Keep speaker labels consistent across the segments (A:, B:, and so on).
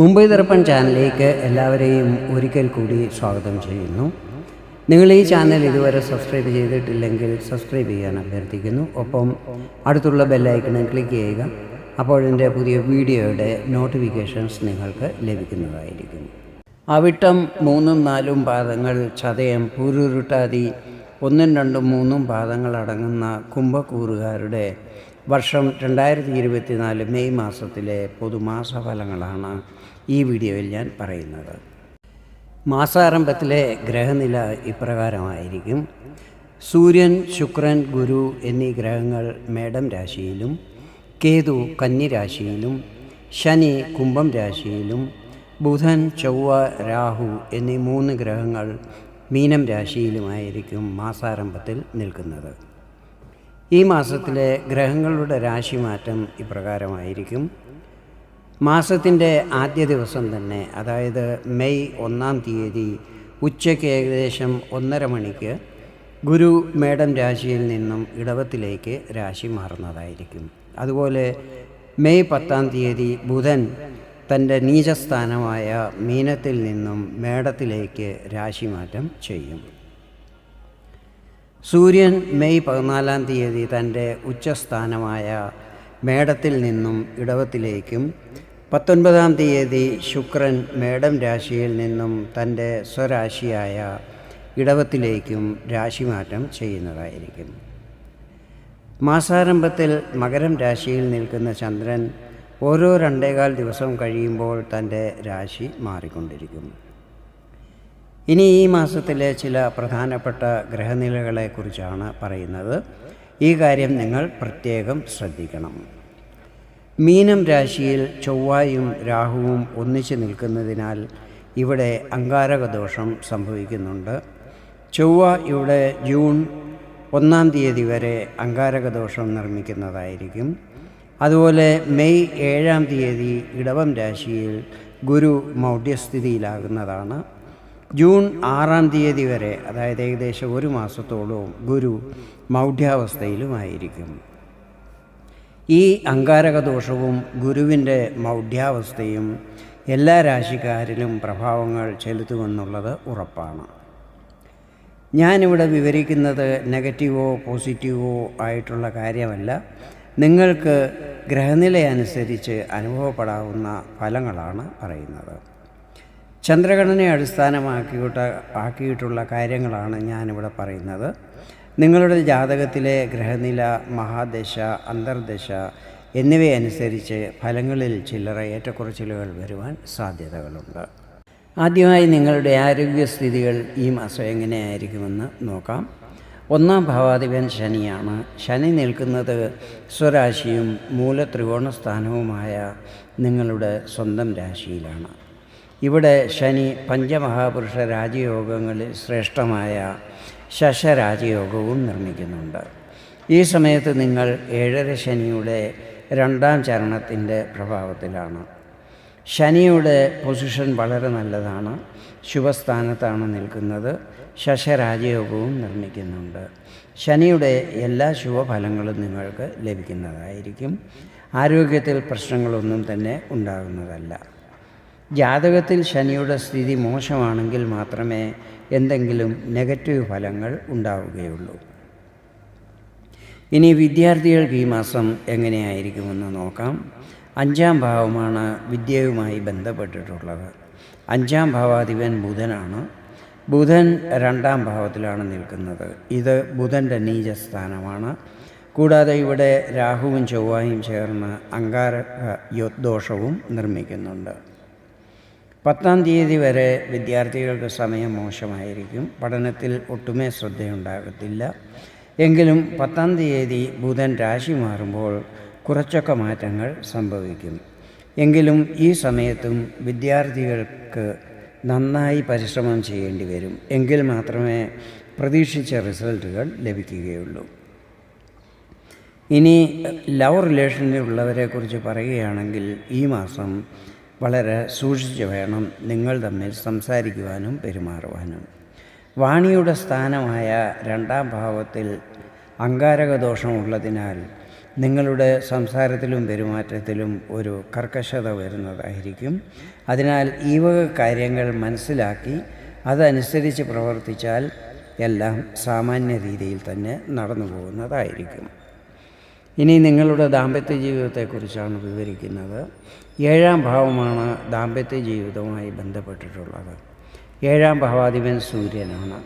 A: മുംബൈ ദർപ്പൺ ചാനലിലേക്ക് എല്ലാവരെയും ഒരിക്കൽ കൂടി സ്വാഗതം ചെയ്യുന്നു. നിങ്ങൾ ഈ ചാനൽ ഇതുവരെ സബ്സ്ക്രൈബ് ചെയ്തിട്ടില്ലെങ്കിൽ സബ്സ്ക്രൈബ് ചെയ്യാൻ അഭ്യർത്ഥിക്കുന്നു. ഒപ്പം അടുത്തുള്ള ബെല്ലൈക്കണിൽ ക്ലിക്ക് ചെയ്യുക. അപ്പോഴെന്റെ പുതിയ വീഡിയോയുടെ നോട്ടിഫിക്കേഷൻസ് നിങ്ങൾക്ക് ലഭിക്കുന്നതായിരിക്കും. അവിട്ടം മൂന്നും നാലും പാദങ്ങൾ ചതയം പൂരുരുട്ടാതി. ഒന്നും രണ്ടും മൂന്നും പാദങ്ങൾ അടങ്ങുന്ന കുംഭക്കൂറുകാരുടെ വർഷം രണ്ടായിരത്തി ഇരുപത്തിനാല് മെയ് മാസത്തിലെ പൊതുമാസ ഫലങ്ങളാണ് ഈ വീഡിയോയിൽ ഞാൻ പറയുന്നത്. മാസാരംഭത്തിലെ ഗ്രഹനില ഇപ്രകാരമായിരിക്കും. സൂര്യൻ ശുക്രൻ ഗുരു എന്നീ ഗ്രഹങ്ങൾ മേടം രാശിയിലും കേതു കന്നിരാശിയിലും ശനി കുംഭം രാശിയിലും ബുധൻ ചൊവ്വ രാഹു എന്നീ മൂന്ന് ഗ്രഹങ്ങൾ മീനം രാശിയിലുമായിരിക്കും മാസാരംഭത്തിൽ നിൽക്കുന്നത്. ഈ മാസത്തിലെ ഗ്രഹങ്ങളുടെ രാശിമാറ്റം ഇപ്രകാരമായിരിക്കും. മാസത്തിന്റെ ആദ്യ ദിവസം തന്നെ അതായത് മെയ് ഒന്നാം തീയതി ഉച്ചയ്ക്ക് ഏകദേശം ഒന്നര മണിക്ക് ഗുരു മേഡം രാശിയിൽ നിന്നും ഇടവത്തിലേക്ക് രാശി മാറുന്നതായിരിക്കും. അതുപോലെ മെയ് പത്താം തീയതി ബുധൻ തന്റെ നീചസ്ഥാനമായ മീനത്തിൽ നിന്നും മേടത്തിലേക്ക് രാശിമാറ്റം ചെയ്യും. സൂര്യൻ മെയ് പതിനാലാം തീയതി തന്റെ ഉച്ചസ്ഥാനമായ മേടത്തിൽ നിന്നും ഇടവത്തിലേക്കും പത്തൊൻപതാം തീയതി ശുക്രൻ മേടം രാശിയിൽ നിന്നും തന്റെ സ്വരാശിയായ ഇടവത്തിലേക്കും രാശിമാറ്റം ചെയ്യുന്നതായിരിക്കും. മാസാരംഭത്തിൽ മകരം രാശിയിൽ നിൽക്കുന്ന ചന്ദ്രൻ ഓരോ രണ്ടേകാൽ ദിവസം കഴിയുമ്പോൾ തന്റെ രാശി മാറിക്കൊണ്ടിരിക്കും. ഇനി ഈ മാസത്തിലെ ചില പ്രധാനപ്പെട്ട ഗ്രഹനിലകളെക്കുറിച്ചാണ് പറയുന്നത്. ഈ കാര്യം നിങ്ങൾ പ്രത്യേകം ശ്രദ്ധിക്കണം. മീനം രാശിയിൽ ചൊവ്വായും രാഹുവും ഒന്നിച്ച് നിൽക്കുന്നതിനാൽ ഇവിടെ അങ്കാരക ദോഷം സംഭവിക്കുന്നുണ്ട്. ചൊവ്വ ഇവിടെ ജൂൺ ഒന്നാം തീയതി വരെ അങ്കാരക ദോഷം നിർമ്മിക്കുന്നതായിരിക്കും. അതുപോലെ മെയ് ഏഴാം തീയതി ഇടവം രാശിയിൽ ഗുരു മൗഢ്യസ്ഥിതിയിലാകുന്നതാണ്. ജൂൺ ആറാം തീയതി വരെ അതായത് ഏകദേശം ഒരു മാസത്തോളവും ഗുരു മൗഢ്യാവസ്ഥയിലുമായിരിക്കും. ഈ അങ്കാരക ദോഷവും ഗുരുവിന്റെ മൗഢ്യാവസ്ഥയും എല്ലാ രാശിക്കാരിലും പ്രഭാവങ്ങൾ ചെലുത്തുമെന്നുള്ളത് ഉറപ്പാണ്. ഞാനിവിടെ വിവരിക്കുന്നത് നെഗറ്റീവോ പോസിറ്റീവോ ആയിട്ടുള്ള കാര്യമല്ല. നിങ്ങൾക്ക് ഗ്രഹനിലയനുസരിച്ച് അനുഭവപ്പെടാവുന്ന ഫലങ്ങളാണ് പറയുന്നത്. ചന്ദ്രഗണനയെ അടിസ്ഥാനമാക്കിയിട്ട് ആക്കിയിട്ടുള്ള കാര്യങ്ങളാണ് ഞാനിവിടെ പറയുന്നത്. നിങ്ങളുടെ ജാതകത്തിലെ ഗ്രഹനില മഹാദശ അന്തർദശ എന്നിവയനുസരിച്ച് ഫലങ്ങളിൽ ചില്ലറ ഏറ്റക്കുറച്ചിലുകൾ വരുവാൻ സാധ്യതകളുണ്ട്. ആദ്യമായി നിങ്ങളുടെ ആരോഗ്യസ്ഥിതികൾ ഈ മാസം എങ്ങനെയായിരിക്കുമെന്ന് നോക്കാം. ഒന്നാം ഭാവാധിപൻ ശനിയാണ്. ശനി നിൽക്കുന്നത് സ്വരാശിയും മൂലത്രികോണസ്ഥാനവുമായ നിങ്ങളുടെ സ്വന്തം രാശിയിലാണ്. ഇവിടെ ശനി പഞ്ചമഹാപുരുഷ രാജയോഗങ്ങളിൽ ശ്രേഷ്ഠമായ ശശരാജയോഗവും നിർമ്മിക്കുന്നുണ്ട്. ഈ സമയത്ത് നിങ്ങൾ ഏഴര ശനിയുടെ രണ്ടാം ചരണത്തിന്റെ പ്രഭാവത്തിലാണ്. ശനിയുടെ പൊസിഷൻ വളരെ നല്ലതാണ്. ശുഭസ്ഥാനത്താണ് നിൽക്കുന്നത്. ശശരാജയോഗവും നിർമ്മിക്കുന്നുണ്ട്. ശനിയുടെ എല്ലാ ശുഭഫലങ്ങളും നിങ്ങൾക്ക് ലഭിക്കുന്നതായിരിക്കും. ആരോഗ്യത്തിൽ പ്രശ്നങ്ങളൊന്നും തന്നെ ഉണ്ടാകുന്നതല്ല. ജാതകത്തിൽ ശനിയുടെ സ്ഥിതി മോശമാണെങ്കിൽ മാത്രമേ എന്തെങ്കിലും നെഗറ്റീവ് ഫലങ്ങൾ ഉണ്ടാവുകയുള്ളൂ. ഇനി വിദ്യാർത്ഥികൾക്ക് ഈ മാസം എങ്ങനെയായിരിക്കുമെന്ന് നോക്കാം. അഞ്ചാം ഭാവമാണ് വിദ്യയുമായി ബന്ധപ്പെട്ടിട്ടുള്ളത്. അഞ്ചാം ഭാവാധിപൻ ബുധനാണ്. ബുധൻ രണ്ടാം ഭാവത്തിലാണ് നിൽക്കുന്നത്. ഇത് ബുധന്റെ നീചസ്ഥാനമാണ്. കൂടാതെ ഇവിടെ രാഹുവും ചൊവ്വായും ചേർന്ന് അങ്കാര ദോഷവും നിർമ്മിക്കുന്നുണ്ട്. പത്താം തീയതി വരെ വിദ്യാർത്ഥികളുടെ സമയം മോശമായിരിക്കും. പഠനത്തിൽ ഒട്ടുമേ ശ്രദ്ധയുണ്ടാകത്തില്ല. എങ്കിലും പത്താം തീയതി ബുധൻ രാശി മാറുമ്പോൾ കുറച്ചൊക്കെ മാറ്റങ്ങൾ സംഭവിക്കും. എങ്കിലും ഈ സമയത്തും വിദ്യാർത്ഥികൾക്ക് നന്നായി പരിശ്രമം ചെയ്യേണ്ടി വരും. എങ്കിൽ മാത്രമേ പ്രതീക്ഷിച്ച റിസൾട്ടുകൾ ലഭിക്കുകയുള്ളൂ. ഇനി ലവ് റിലേഷനിലുള്ളവരെക്കുറിച്ച് പറയുകയാണെങ്കിൽ ഈ മാസം വളരെ സൂക്ഷിച്ച് വേണം നിങ്ങൾ തമ്മിൽ സംസാരിക്കുവാനും പെരുമാറുവാനും. വാണിയുടെ സ്ഥാനമായ രണ്ടാം ഭാവത്തിൽ അങ്കാരകദോഷമുള്ളതിനാൽ നിങ്ങളുടെ സംസാരത്തിലും പെരുമാറ്റത്തിലും ഒരു കർക്കശത വരുന്നതായിരിക്കും. അതിനാൽ ഈ വക കാര്യങ്ങൾ മനസ്സിലാക്കി അതനുസരിച്ച് പ്രവർത്തിച്ചാൽ എല്ലാം സാമാന്യ രീതിയിൽ തന്നെ നടന്നു പോകുന്നതായിരിക്കും ഇനി നിങ്ങളുടെ ദാമ്പത്യ ജീവിതത്തെക്കുറിച്ചാണ് വിവരിക്കുന്നത്. ഏഴാം ഭാവമാണ് ദാമ്പത്യ ജീവിതവുമായി ബന്ധപ്പെട്ടിട്ടുള്ളത്. ഏഴാം ഭാവാധിപൻ സൂര്യനാണ്.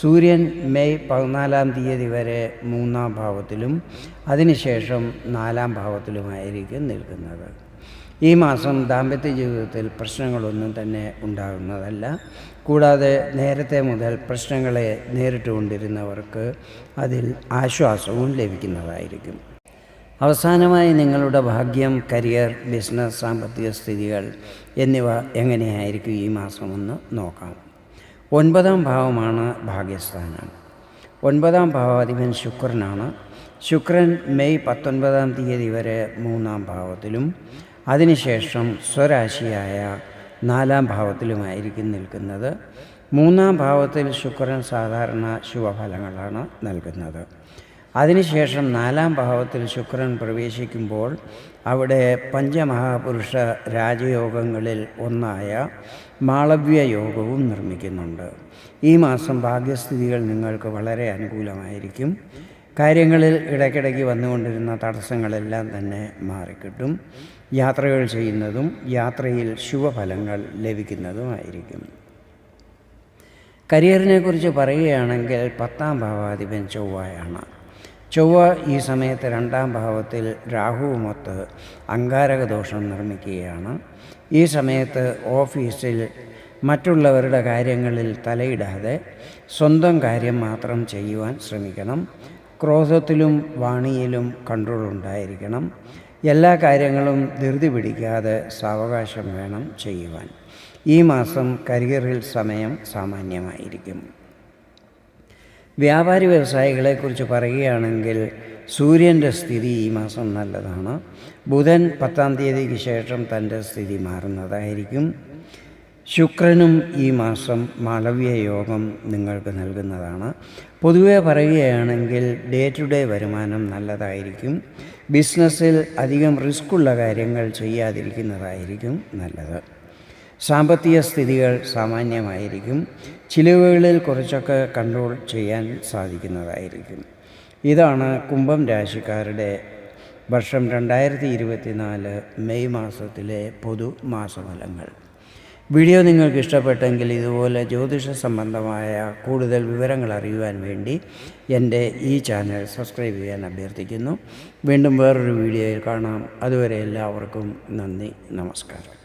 A: സൂര്യൻ മെയ് പതിനാലാം തീയതി വരെ മൂന്നാം ഭാവത്തിലും അതിനുശേഷം നാലാം ഭാവത്തിലുമായിരിക്കും നിൽക്കുന്നത്. ഈ മാസം ദാമ്പത്യ ജീവിതത്തിൽ പ്രശ്നങ്ങളൊന്നും തന്നെ ഉണ്ടാകുന്നതല്ല. കൂടാതെ നേരത്തെ മുതൽ പ്രശ്നങ്ങളെ നേരിട്ടുകൊണ്ടിരുന്നവർക്ക് അതിൽ ആശ്വാസവും ലഭിക്കുന്നതായിരിക്കും. അവസാനമായി നിങ്ങളുടെ ഭാഗ്യം കരിയർ ബിസിനസ് സാമ്പത്തിക സ്ഥിതികൾ എന്നിവ എങ്ങനെയായിരിക്കും ഈ മാസമെന്ന് നോക്കാം. ഒൻപതാം ഭാവമാണ് ഭാഗ്യസ്ഥാനം. ഒൻപതാം ഭാവാധിപൻ ശുക്രനാണ്. ശുക്രൻ മെയ് പത്തൊൻപതാം തീയതി വരെ മൂന്നാം ഭാവത്തിലും അതിനുശേഷം സ്വരാശിയായ നാലാം ഭാവത്തിലുമായിരിക്കും നിൽക്കുന്നത്. മൂന്നാം ഭാവത്തിൽ ശുക്രൻ സാധാരണ ശുഭഫലങ്ങളാണ് നൽകുന്നത്. അതിനുശേഷം നാലാം ഭാവത്തിൽ ശുക്രൻ പ്രവേശിക്കുമ്പോൾ അവിടെ പഞ്ചമഹാപുരുഷ രാജയോഗങ്ങളിൽ ഒന്നായ മാളവ്യ യോഗവും നിർമ്മിക്കുന്നുണ്ട്. ഈ മാസം ഭാഗ്യസ്ഥിതികൾ നിങ്ങൾക്ക് വളരെ അനുകൂലമായിരിക്കും. കാര്യങ്ങളിൽ ഇടയ്ക്കിടയ്ക്ക് വന്നുകൊണ്ടിരുന്ന തടസ്സങ്ങളെല്ലാം തന്നെ മാറിക്കിട്ടും. യാത്രകൾ ചെയ്യുന്നതും യാത്രയിൽ ശുഭഫലങ്ങൾ ലഭിക്കുന്നതുമായിരിക്കും. കരിയറിനെക്കുറിച്ച് പറയുകയാണെങ്കിൽ പത്താം ഭാവാധിപൻ ചൊവ്വയാണ്. ചൊവ്വ ഈ സമയത്ത് രണ്ടാം ഭാവത്തിൽ രാഹുവുമൊത്ത് അങ്കാരകദോഷം നിർമ്മിക്കുകയാണ്. ഈ സമയത്ത് ഓഫീസിൽ മറ്റുള്ളവരുടെ കാര്യങ്ങളിൽ തലയിടാതെ സ്വന്തം കാര്യം മാത്രം ചെയ്യുവാൻ ശ്രമിക്കണം. ക്രോധത്തിലും വാണിയിലും കൺട്രോൾ ഉണ്ടായിരിക്കണം. എല്ലാ കാര്യങ്ങളും ധൃതി പിടിക്കാതെ സാവകാശം വേണം ചെയ്യുവാൻ. ഈ മാസം കരിയറിൽ സമയം സാമാന്യമായിരിക്കും. വ്യാപാരി വ്യവസായികളെക്കുറിച്ച് പറയുകയാണെങ്കിൽ സൂര്യന്റെ സ്ഥിതി ഈ മാസം നല്ലതാണ്. ബുധൻ പത്താം തീയതിക്ക് ശേഷം തന്റെ സ്ഥിതി മാറുന്നതായിരിക്കും. ശുക്രനും ഈ മാസം മാളവ്യ യോഗം നിങ്ങൾക്ക് നൽകുന്നതാണ്. പൊതുവെ പറയുകയാണെങ്കിൽ ഡേ ടു ഡേ വരുമാനം നല്ലതായിരിക്കും. ബിസിനസ്സിൽ അധികം റിസ്ക്കുള്ള കാര്യങ്ങൾ ചെയ്യാതിരിക്കുന്നതായിരിക്കും നല്ലത്. സാമ്പത്തിക സ്ഥിതികൾ സാമാന്യമായിരിക്കും. ചിലവുകളിൽ കുറച്ചൊക്കെ കൺട്രോൾ ചെയ്യാൻ സാധിക്കുന്നതായിരിക്കും. ഇതാണ് കുംഭം രാശിക്കാരുടെ വർഷം രണ്ടായിരത്തി ഇരുപത്തിനാല് മെയ് മാസത്തിലെ പൊതു മാസഫലങ്ങൾ. വീഡിയോ നിങ്ങൾക്ക് ഇഷ്ടപ്പെട്ടെങ്കിൽ ഇതുപോലെ ജ്യോതിഷ സംബന്ധമായ കൂടുതൽ വിവരങ്ങൾ അറിയുവാൻ വേണ്ടി എന്റെ ഈ ചാനൽ സബ്സ്ക്രൈബ് ചെയ്യാൻ അഭ്യർത്ഥിക്കുന്നു. വീണ്ടും വേറൊരു വീഡിയോയിൽ കാണാം. അതുവരെ എല്ലാവർക്കും നന്ദി നമസ്കാരം.